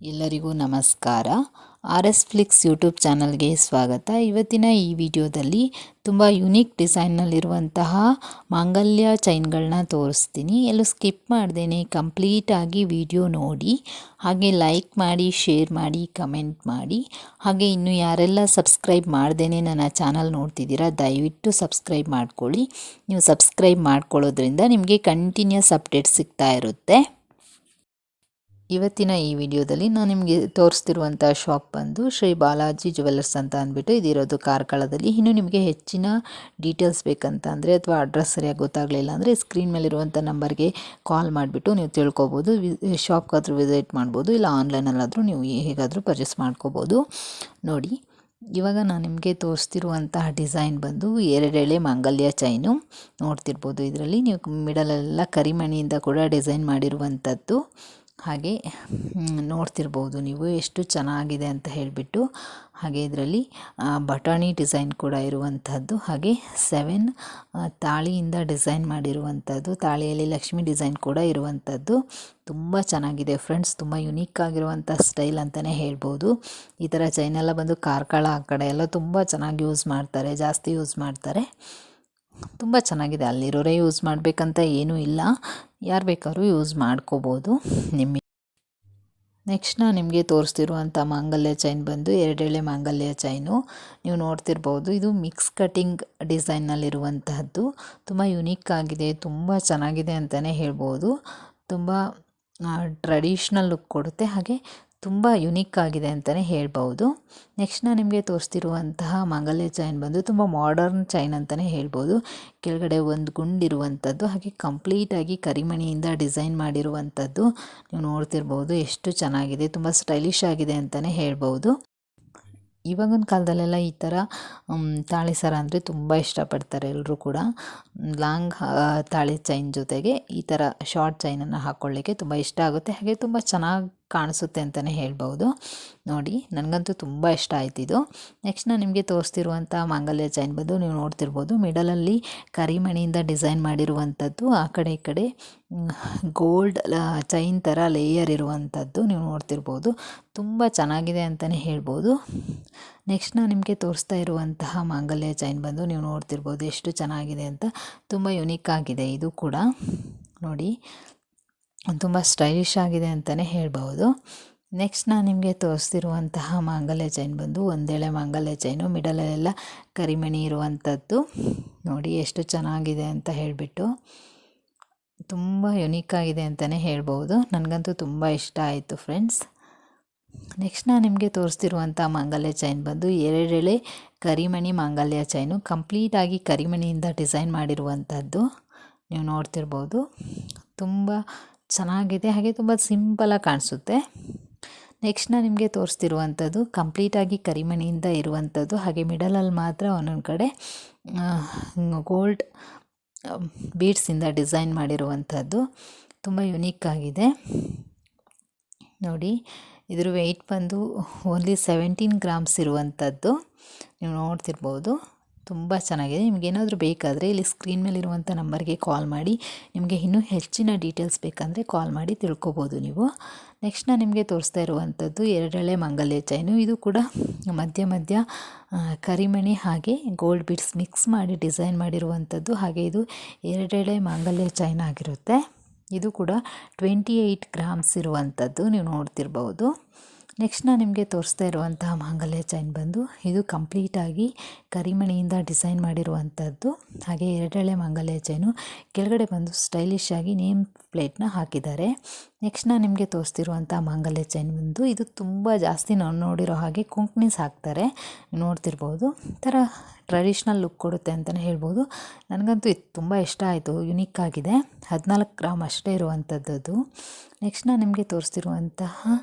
ಎಲ್ಲರಿಗೂ ನಮಸ್ಕಾರ. R S Flix YouTube ಚಾನಲ್ಗೆ ಸ್ವಾಗತ. ಇವತ್ತಿನ ಈ ವಿಡಿಯೋದಲ್ಲಿ ತುಂಬ ಯುನೀಕ್ ಡಿಸೈನ್ನಲ್ಲಿರುವಂತಹ ಮಾಂಗಲ್ಯ ಚೈನ್ಗಳನ್ನ ತೋರಿಸ್ತೀನಿ. ಎಲ್ಲೂ ಸ್ಕಿಪ್ ಮಾಡ್ದೇನೆ, ಕಂಪ್ಲೀಟಾಗಿ ವಿಡಿಯೋ ನೋಡಿ, ಹಾಗೆ ಲೈಕ್ ಮಾಡಿ, ಶೇರ್ ಮಾಡಿ, ಕಮೆಂಟ್ ಮಾಡಿ. ಹಾಗೆ ಇನ್ನು ಯಾರೆಲ್ಲ ಸಬ್ಸ್ಕ್ರೈಬ್ ಮಾಡ್ದೇನೆ ನನ್ನ ಚಾನಲ್ ನೋಡ್ತಿದ್ದೀರಾ, ದಯವಿಟ್ಟು ಸಬ್ಸ್ಕ್ರೈಬ್ ಮಾಡ್ಕೊಳ್ಳಿ. ನೀವು ಸಬ್ಸ್ಕ್ರೈಬ್ ಮಾಡ್ಕೊಳ್ಳೋದ್ರಿಂದ ನಿಮಗೆ ಕಂಟಿನ್ಯೂಸ್ ಅಪ್ಡೇಟ್ ಸಿಗ್ತಾ ಇರುತ್ತೆ. ಇವತ್ತಿನ ಈ ವಿಡಿಯೋದಲ್ಲಿ ನಾನು ನಿಮಗೆ ತೋರಿಸ್ತಿರುವಂಥ ಶಾಪ್ ಬಂದು ಶ್ರೀ ಬಾಲಾಜಿ ಜುವೆಲ್ಲರ್ಸ್ ಅಂತ ಅಂದ್ಬಿಟ್ಟು ಇದಿರೋದು ಕಾರ್ಕಳದಲ್ಲಿ. ಇನ್ನು ನಿಮಗೆ ಹೆಚ್ಚಿನ ಡೀಟೇಲ್ಸ್ ಬೇಕಂತ ಅಂದರೆ ಅಥವಾ ಅಡ್ರೆಸ್ ಸರಿಯಾಗಿ ಗೊತ್ತಾಗಲಿಲ್ಲ ಅಂದರೆ ಸ್ಕ್ರೀನ್ ಮೇಲಿರುವಂಥ ನಂಬರ್ಗೆ ಕಾಲ್ ಮಾಡಿಬಿಟ್ಟು ನೀವು ತಿಳ್ಕೊಬೋದು. ಶಾಪ್ಗಾದ್ರೂ ವಿಸಿಟ್ ಮಾಡ್ಬೋದು. ಇಲ್ಲ ಆನ್ಲೈನಲ್ಲಾದರೂ ನೀವು ಹೇಗಾದರೂ ಪರ್ಚೇಸ್ ಮಾಡ್ಕೋಬೋದು. ನೋಡಿ, ಇವಾಗ ನಾನು ನಿಮಗೆ ತೋರಿಸ್ತಿರುವಂತಹ ಡಿಸೈನ್ ಬಂದು ಎರಡೆಳೆ ಮಾಂಗಲ್ಯ ಚೈನು. ನೋಡ್ತಿರ್ಬೋದು, ಇದರಲ್ಲಿ ನೀವು ಮಿಡಲೆಲ್ಲ ಕರಿಮಣಿಯಿಂದ ಕೂಡ ಡಿಸೈನ್ ಮಾಡಿರುವಂಥದ್ದು. ಹಾಗೆ ನೋಡ್ತಿರ್ಬೋದು ನೀವು ಎಷ್ಟು ಚೆನ್ನಾಗಿದೆ ಅಂತ ಹೇಳಿಬಿಟ್ಟು. ಹಾಗೆ ಇದರಲ್ಲಿ ಬಟಾಣಿ ಡಿಸೈನ್ ಕೂಡ ಇರುವಂಥದ್ದು ಹಾಗೆ ಸೆವೆನ್ ತಾಳಿಯಿಂದ ಡಿಸೈನ್ ಮಾಡಿರುವಂಥದ್ದು ತಾಳಿಯಲ್ಲಿ ಲಕ್ಷ್ಮಿ ಡಿಸೈನ್ ಕೂಡ ಇರುವಂಥದ್ದು ತುಂಬ ಚೆನ್ನಾಗಿದೆ ಫ್ರೆಂಡ್ಸ್, ತುಂಬ ಯುನೀಕ್ ಆಗಿರುವಂಥ ಸ್ಟೈಲ್ ಅಂತಲೇ ಹೇಳ್ಬೋದು. ಈ ಥರ ಚೈನೆಲ್ಲ ಬಂದು ಕಾರ್ಕಳ ಆ ಕಡೆ ಎಲ್ಲ ತುಂಬ ಚೆನ್ನಾಗಿ ಯೂಸ್ ಮಾಡ್ತಾರೆ, ಜಾಸ್ತಿ ಯೂಸ್ ಮಾಡ್ತಾರೆ. ತುಂಬ ಚೆನ್ನಾಗಿದೆ. ಅಲ್ಲಿರೋರೇ ಯೂಸ್ ಮಾಡಬೇಕಂತ ಏನೂ ಇಲ್ಲ. ಯಾರು ಬೇಕಾದ್ರೂ ಯೂಸ್ ಮಾಡ್ಕೋಬೋದು. ನಿಮ್ಮ ನೆಕ್ಸ್ಟ್ ನಾನು ನಿಮಗೆ ತೋರಿಸ್ತಿರುವಂಥ ಮಾಂಗಲ್ಯ ಚೈನ್ ಬಂದು ಎರಡೆಳೆ ಮಾಂಗಲ್ಯ ಚೈನು. ನೀವು ನೋಡ್ತಿರ್ಬೋದು, ಇದು ಮಿಕ್ಸ್ ಕಟಿಂಗ್ ಡಿಸೈನ್ನಲ್ಲಿರುವಂತಹದ್ದು ತುಂಬ ಯುನೀಕ್ ಆಗಿದೆ, ತುಂಬ ಚೆನ್ನಾಗಿದೆ ಅಂತಲೇ ಹೇಳ್ಬೋದು. ತುಂಬ ಟ್ರೆಡಿಷ್ನಲ್ ಲುಕ್ ಕೊಡುತ್ತೆ. ಹಾಗೆ ತುಂಬ ಯುನೀಕ್ ಆಗಿದೆ ಅಂತಲೇ ಹೇಳ್ಬೋದು ನೆಕ್ಸ್ಟ್ ನಾನು ನಿಮಗೆ ತೋರಿಸ್ತಿರುವಂತಹ ಮಾಂಗಲ್ಯ ಚೈನ್ ಬಂದು ತುಂಬ ಮಾಡರ್ನ್ ಚೈನ್ ಅಂತಲೇ ಹೇಳ್ಬೋದು ಕೆಳಗಡೆ ಒಂದು ಗುಂಡಿರುವಂಥದ್ದು ಹಾಗೆ ಕಂಪ್ಲೀಟಾಗಿ ಕರಿಮಣಿಯಿಂದ ಡಿಸೈನ್ ಮಾಡಿರುವಂಥದ್ದು ನೀವು ನೋಡ್ತಿರ್ಬೋದು ಎಷ್ಟು ಚೆನ್ನಾಗಿದೆ, ತುಂಬ ಸ್ಟೈಲಿಶ್ ಆಗಿದೆ ಅಂತಲೇ ಹೇಳ್ಬೋದು ಇವಾಗಿನ ಕಾಲದಲ್ಲೆಲ್ಲ ಈ ಥರ ತಾಳಿ ಸರ ಅಂದರೆ ತುಂಬ ಇಷ್ಟಪಡ್ತಾರೆ ಎಲ್ಲರೂ ಕೂಡ. ಲಾಂಗ್ ತಾಳಿ ಚೈನ್ ಜೊತೆಗೆ ಈ ಥರ ಶಾರ್ಟ್ ಚೈನನ್ನು ಹಾಕ್ಕೊಳ್ಳಿಕ್ಕೆ ತುಂಬ ಇಷ್ಟ ಆಗುತ್ತೆ. ಹಾಗೆ ತುಂಬ ಚೆನ್ನಾಗಿ ಕಾಣಿಸುತ್ತೆ ಅಂತಲೇ ಹೇಳ್ಬೋದು. ನೋಡಿ, ನನಗಂತೂ ತುಂಬ ಇಷ್ಟ ಆಯ್ತಿದ್ದು ನೆಕ್ಸ್ಟ್ ನಾನು ನಿಮಗೆ ತೋರಿಸ್ತಿರುವಂಥ ಮಾಂಗಲ್ಯ ಚೈನ್ ಬಂದು ನೀವು ನೋಡ್ತಿರ್ಬೋದು. ಮಿಡಲಲ್ಲಿ ಕರಿಮಣಿಯಿಂದ ಡಿಸೈನ್ ಮಾಡಿರುವಂಥದ್ದು, ಆ ಕಡೆ ಈ ಕಡೆ ಗೋಲ್ಡ್ ಚೈನ್ ಥರ ಲೇಯರ್ ಇರುವಂಥದ್ದು ನೀವು ನೋಡ್ತಿರ್ಬೋದು. ತುಂಬ ಚೆನ್ನಾಗಿದೆ ಅಂತಲೇ ಹೇಳ್ಬೋದು. ನೆಕ್ಸ್ಟ್ ನಾನು ನಿಮಗೆ ತೋರಿಸ್ತಾ ಇರುವಂತಹ ಮಾಂಗಲ್ಯ ಚೈನ್ ಬಂದು ನೀವು ನೋಡ್ತಿರ್ಬೋದು. ಎಷ್ಟು ಚೆನ್ನಾಗಿದೆ ಅಂತ. ತುಂಬ ಯುನೀಕ್ ಆಗಿದೆ ಇದು ಕೂಡ. ನೋಡಿ ತುಂಬ ಸ್ಟೈಲಿಶ್ ಆಗಿದೆ ಅಂತಲೇ ಹೇಳ್ಬೋದು ನೆಕ್ಸ್ಟ್ ನಾನು ನಿಮಗೆ ತೋರಿಸ್ತಿರುವಂತಹ ಮಾಂಗಲ್ಯ ಚೈನ್ ಬಂದು ಒಂದೇಳೆ ಮಾಂಗಲ್ಯ ಚೈನು ಮಿಡಲಲ್ಲೆಲ್ಲ ಕರಿಮಣಿ ಇರುವಂಥದ್ದು ನೋಡಿ ಎಷ್ಟು ಚೆನ್ನಾಗಿದೆ ಅಂತ ಹೇಳಿಬಿಟ್ಟು. ತುಂಬ ಯುನೀಕ್ ಆಗಿದೆ ಅಂತಲೇ ಹೇಳ್ಬೋದು ನನಗಂತೂ ತುಂಬ ಇಷ್ಟ ಆಯಿತು ಫ್ರೆಂಡ್ಸ್ ನೆಕ್ಸ್ಟ್ ನಾನು ನಿಮಗೆ ತೋರಿಸ್ತಿರುವಂಥ ಮಾಂಗಲ್ಯ ಚೈನ್ ಬಂದು ಎರಡೆಳೆ ಕರಿಮಣಿ ಮಾಂಗಲ್ಯ ಚೈನು ಕಂಪ್ಲೀಟಾಗಿ ಕರಿಮಣಿಯಿಂದ ಡಿಸೈನ್ ಮಾಡಿರುವಂಥದ್ದು ನೀವು ನೋಡ್ತಿರ್ಬೋದು. ತುಂಬ ಚೆನ್ನಾಗಿದೆ, ಹಾಗೆ ತುಂಬ ಸಿಂಪಲಾಗಿ ಕಾಣಿಸುತ್ತೆ. ನೆಕ್ಸ್ಟ್ ನಾನು ನಿಮಗೆ ತೋರಿಸ್ತಿರುವಂಥದ್ದು ಕಂಪ್ಲೀಟಾಗಿ ಕರಿಮಣಿಯಿಂದ ಇರುವಂಥದ್ದು, ಹಾಗೆ ಮಿಡಲಲ್ಲಿ ಮಾತ್ರ ಒಂದೊಂದು ಕಡೆ ಗೋಲ್ಡ್, ಬೀಡ್ಸಿಂದ ಡಿಸೈನ್ ಮಾಡಿರುವಂಥದ್ದು. ತುಂಬ ಯುನೀಕ್ ಆಗಿದೆ. ನೋಡಿ, ಇದ್ರ ವೆಯ್ಟ್ ಬಂದು ಓನ್ಲಿ ಸೆವೆಂಟೀನ್ ಗ್ರಾಮ್ಸ್ ಇರುವಂಥದ್ದು. ನೀವು ನೋಡ್ತಿರ್ಬೋದು. ತುಂಬ ಚೆನ್ನಾಗಿದೆ. ನಿಮಗೇನಾದರೂ ಬೇಕಾದರೆ ಇಲ್ಲಿ ಸ್ಕ್ರೀನ್ ಮೇಲಿರುವಂಥ ನಂಬರ್ಗೆ ಕಾಲ್ ಮಾಡಿ. ನಿಮಗೆ ಇನ್ನೂ ಹೆಚ್ಚಿನ ಡೀಟೇಲ್ಸ್ ಬೇಕಂದರೆ ಕಾಲ್ ಮಾಡಿ ತಿಳ್ಕೊಬೋದು ನೀವು. ನೆಕ್ಸ್ಟ್ ನಾನು ನಿಮಗೆ ತೋರಿಸ್ತಾ ಇರುವಂಥದ್ದು ಎರಡೆಳೆ ಮಂಗಲ್ಯ ಚೈನು ಇದು ಕೂಡ ಮಧ್ಯ ಮಧ್ಯ ಕರಿಮಣಿ ಹಾಗೆ ಗೋಲ್ಡ್ ಬಿಡ್ಸ್ ಮಿಕ್ಸ್ ಮಾಡಿ ಡಿಸೈನ್ ಮಾಡಿರುವಂಥದ್ದು ಹಾಗೆ ಇದು ಎರಡೆಳೆ ಮಾಂಗಲ್ಯ ಚೈನ್ ಆಗಿರುತ್ತೆ. ಇದು ಕೂಡ ಟ್ವೆಂಟಿ ಏಯ್ಟ್ ಗ್ರಾಮ್ಸ್ ಇರುವಂಥದ್ದು ನೀವು ನೋಡ್ತಿರ್ಬೋದು. ನೆಕ್ಸ್ಟ್ ನಾನು ನಿಮಗೆ ತೋರಿಸ್ತಾ ಇರುವಂತಹ ಮಾಂಗಲ್ಯ ಚೈನ್ ಬಂದು, ಇದು ಕಂಪ್ಲೀಟಾಗಿ ಕರಿಮಣಿಯಿಂದ ಡಿಸೈನ್ ಮಾಡಿರುವಂಥದ್ದು ಹಾಗೆ ಎರಡೆಳೆ ಮಾಂಗಲ್ಯ ಚೈನು ಕೆಳಗಡೆ ಬಂದು ಸ್ಟೈಲಿಶ್ ಆಗಿ ನೇಮ್ ಪ್ಲೇಟ್ನ ಹಾಕಿದ್ದಾರೆ. ನೆಕ್ಸ್ಟ್ ನಾನು ನಿಮಗೆ ತೋರಿಸ್ತಿರುವಂಥ ಮಾಂಗಲ್ಯ ಚೈನ್ ಬಂದು, ಇದು ತುಂಬ ಜಾಸ್ತಿ ನಾನು ನೋಡಿರೋ ಹಾಗೆ ಕುಂಕ್ನಿಸ್ ಹಾಕ್ತಾರೆ ನೋಡ್ತಿರ್ಬೋದು. ಥರ ಟ್ರೆಡಿಷ್ನಲ್ ಲುಕ್ ಕೊಡುತ್ತೆ ಅಂತಲೇ ಹೇಳ್ಬೋದು. ನನಗಂತೂ ಇದು ತುಂಬ ಇಷ್ಟ ಆಯಿತು ಯುನೀಕ್ ಆಗಿದೆ. ಹದಿನಾಲ್ಕು ಗ್ರಾಮ್ ಅಷ್ಟೇ ಇರುವಂಥದ್ದು ನೆಕ್ಸ್ಟ್ ನಾನು ನಿಮಗೆ ತೋರಿಸ್ತಿರುವಂತಹ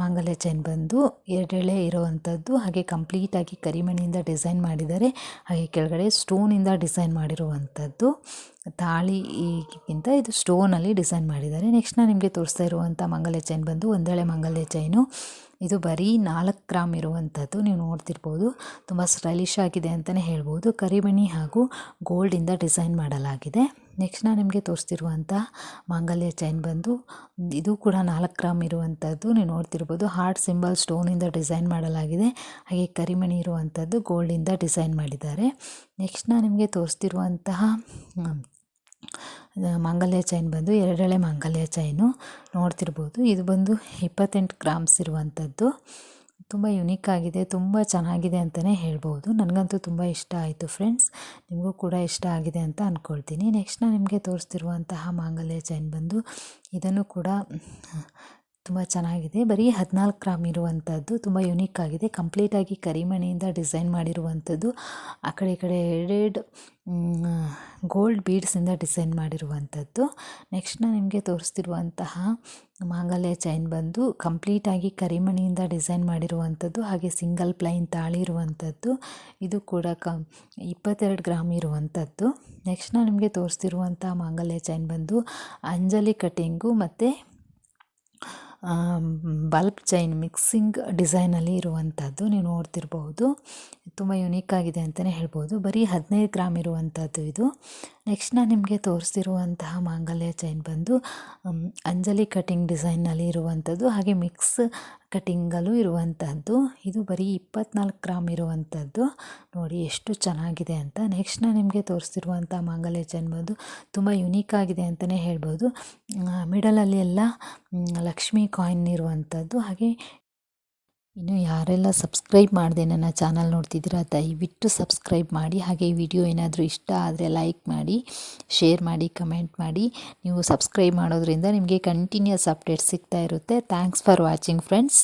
ಮಾಂಗಲ್ಯ ಚೈನ್ ಬಂದು ಎರಡೆಳೆ ಇರುವಂಥದ್ದು, ಹಾಗೆ ಕಂಪ್ಲೀಟಾಗಿ ಕರಿಮಣಿಯಿಂದ ಡಿಸೈನ್ ಮಾಡಿದ್ದಾರೆ, ಹಾಗೆ ಕೆಳಗಡೆ ಸ್ಟೋನಿಂದ ಡಿಸೈನ್ ಮಾಡಿರುವಂಥದ್ದು. ತಾಳಿಗಿಂತ ಇದು ಸ್ಟೋನಲ್ಲಿ ಡಿಸೈನ್ ಮಾಡಿದ್ದಾರೆ. ನೆಕ್ಸ್ಟ್ ನಾನು ನಿಮಗೆ ತೋರಿಸ್ತಾ ಇರುವಂಥ ಮಂಗಲ್ಯ ಚೈನ್ ಬಂದು ಒಂದೆಳೆ ಮಂಗಲ್ಯ ಚೈನು. ಇದು ಬರೀ ನಾಲ್ಕು ಗ್ರಾಮ್ ಇರುವಂಥದ್ದು, ನೀವು ನೋಡ್ತಿರ್ಬೋದು. ತುಂಬ ಸ್ಟೈಲಿಶ್ ಆಗಿದೆ ಅಂತಲೇ ಹೇಳ್ಬೋದು. ಕರಿಮಣಿ ಹಾಗೂ ಗೋಲ್ಡಿಂದ ಡಿಸೈನ್ ಮಾಡಲಾಗಿದೆ. ನೆಕ್ಸ್ಟ್ ನಾನು ನಿಮಗೆ ತೋರಿಸ್ತಿರುವಂಥ ಮಾಂಗಲ್ಯ ಚೈನ್ ಬಂದು, ಇದು ಕೂಡ ನಾಲ್ಕು ಗ್ರಾಮ್ ಇರುವಂಥದ್ದು ನೀವು ನೋಡ್ತಿರ್ಬೋದು ಹಾರ್ಟ್ ಸಿಂಬಲ್ ಸ್ಟೋನಿಂದ ಡಿಸೈನ್ ಮಾಡಲಾಗಿದೆ. ಹಾಗೆ ಕರಿಮಣಿ ಇರುವಂಥದ್ದು ಗೋಲ್ಡಿಂದ ಡಿಸೈನ್ ಮಾಡಿದ್ದಾರೆ. ನೆಕ್ಸ್ಟ್ ನಾನು ನಿಮಗೆ ತೋರಿಸ್ತಿರುವಂತಹ ಮಾಂಗಲ್ಯ ಚೈನ್ ಬಂದು ಎರಡೆಳೆ ಮಾಂಗಲ್ಯ ಚೈನು ನೋಡ್ತಿರ್ಬೋದು, ಇದು ಬಂದು ಇಪ್ಪತ್ತೆಂಟು ಗ್ರಾಮ್ಸ್ ಇರುವಂಥದ್ದು ತುಂಬ ಯುನೀಕ್ ಆಗಿದೆ, ತುಂಬ ಚೆನ್ನಾಗಿದೆ ಅಂತಲೇ ಹೇಳ್ಬೋದು. ನನಗಂತೂ ತುಂಬ ಇಷ್ಟ ಆಯಿತು ಫ್ರೆಂಡ್ಸ್. ನಿಮಗೂ ಕೂಡ ಇಷ್ಟ ಆಗಿದೆ ಅಂತ ಅಂದ್ಕೊಳ್ತೀನಿ ನೆಕ್ಸ್ಟ್ ನಾನು ನಿಮಗೆ ತೋರಿಸ್ತಿರುವಂತಹ ಮಾಂಗಲ್ಯ ಚೈನ್ ಬಂದು ಇದನ್ನು ಕೂಡ ತುಂಬ ಚೆನ್ನಾಗಿದೆ. ಬರೀ ಹದಿನಾಲ್ಕು ಗ್ರಾಮ್ ಇರುವಂಥದ್ದು ತುಂಬ ಯುನೀಕ್ ಆಗಿದೆ. ಕಂಪ್ಲೀಟಾಗಿ ಕರಿಮಣಿಯಿಂದ ಡಿಸೈನ್ ಮಾಡಿರುವಂಥದ್ದು ಆ ಕಡೆ ಈ ಕಡೆ ಎರಡೆರಡು ಗೋಲ್ಡ್ ಬೀಡ್ಸಿಂದ ಡಿಸೈನ್ ಮಾಡಿರುವಂಥದ್ದು ನೆಕ್ಸ್ಟ್ ನಾನು ನಿಮಗೆ ತೋರಿಸ್ತಿರುವಂತಹ ಮಾಂಗಲ್ಯ ಚೈನ್ ಬಂದು ಕಂಪ್ಲೀಟಾಗಿ ಕರಿಮಣಿಯಿಂದ ಡಿಸೈನ್ ಮಾಡಿರುವಂಥದ್ದು ಹಾಗೆ ಸಿಂಗಲ್ ಪ್ಲೈನ್ ತಾಳಿ ಇರುವಂಥದ್ದು ಇದು ಕೂಡ ಕ, ಇಪ್ಪತ್ತೆರಡು ಗ್ರಾಮ್ ಇರುವಂಥದ್ದು ನೆಕ್ಸ್ಟ್ ನಾನು ನಿಮಗೆ ತೋರಿಸ್ತಿರುವಂಥ ಮಾಂಗಲ್ಯ ಚೈನ್ ಬಂದು ಅಂಜಲಿ ಕಟಿಂಗು ಮತ್ತು ಬಲ್ಬ್ ಚೈನ್ ಮಿಕ್ಸಿಂಗ್ ಡಿಸೈನಲ್ಲಿ ಇರುವಂಥದ್ದು ನೀವು ನೋಡ್ತಿರ್ಬೋದು. ತುಂಬ ಯುನೀಕ್ ಆಗಿದೆ ಅಂತಲೇ ಹೇಳ್ಬೋದು. ಬರೀ ಹದಿನೈದು ಗ್ರಾಮ್ ಇರುವಂಥದ್ದು ಇದು. ನೆಕ್ಸ್ಟ್ ನಾನು ನಿಮಗೆ ತೋರಿಸ್ತಿರುವಂತಹ ಮಾಂಗಲ್ಯ ಚೈನ್ ಬಂದು ಅಂಜಲಿ ಕಟಿಂಗ್ ಡಿಸೈನ್ನಲ್ಲಿ ಇರುವಂಥದ್ದು. ಹಾಗೆ ಮಿಕ್ಸ್ ಕಟಿಂಗಲ್ಲೂ ಇರುವಂಥದ್ದು ಇದು ಬರೀ ಇಪ್ಪತ್ನಾಲ್ಕು ಗ್ರಾಮ್ ಇರುವಂಥದ್ದು ನೋಡಿ ಎಷ್ಟು ಚೆನ್ನಾಗಿದೆ ಅಂತ. ನೆಕ್ಸ್ಟ್ ನಾನು ನಿಮಗೆ ತೋರಿಸ್ತಿರುವಂಥ ಮಾಂಗಲ್ಯ ಜನ್ಮದ್ದು ತುಂಬ ಯುನೀಕ್ ಆಗಿದೆ ಅಂತಲೇ ಹೇಳ್ಬೋದು. ಮಿಡಲಲ್ಲಿ ಎಲ್ಲ ಲಕ್ಷ್ಮಿ ಕಾಯಿನ್ ಇರುವಂಥದ್ದು ಹಾಗೆ ಇನ್ನು ಯಾರೆಲ್ಲ ಸಬ್ಸ್ಕ್ರೈಬ್ ಮಾಡದೆ ನನ್ನ ಚಾನಲ್ ನೋಡ್ತಿದ್ದೀರಾ, ದಯವಿಟ್ಟು ಸಬ್ಸ್ಕ್ರೈಬ್ ಮಾಡಿ. ಹಾಗೆ ವಿಡಿಯೋ ಏನಾದರೂ ಇಷ್ಟ ಆದರೆ ಲೈಕ್ ಮಾಡಿ, ಶೇರ್ ಮಾಡಿ, ಕಮೆಂಟ್ ಮಾಡಿ. ನೀವು ಸಬ್ಸ್ಕ್ರೈಬ್ ಮಾಡೋದ್ರಿಂದ ನಿಮಗೆ ಕಂಟಿನ್ಯೂಸ್ ಅಪ್ಡೇಟ್ಸ್ ಸಿಗ್ತಾ ಇರುತ್ತೆ. Thanks for watching friends.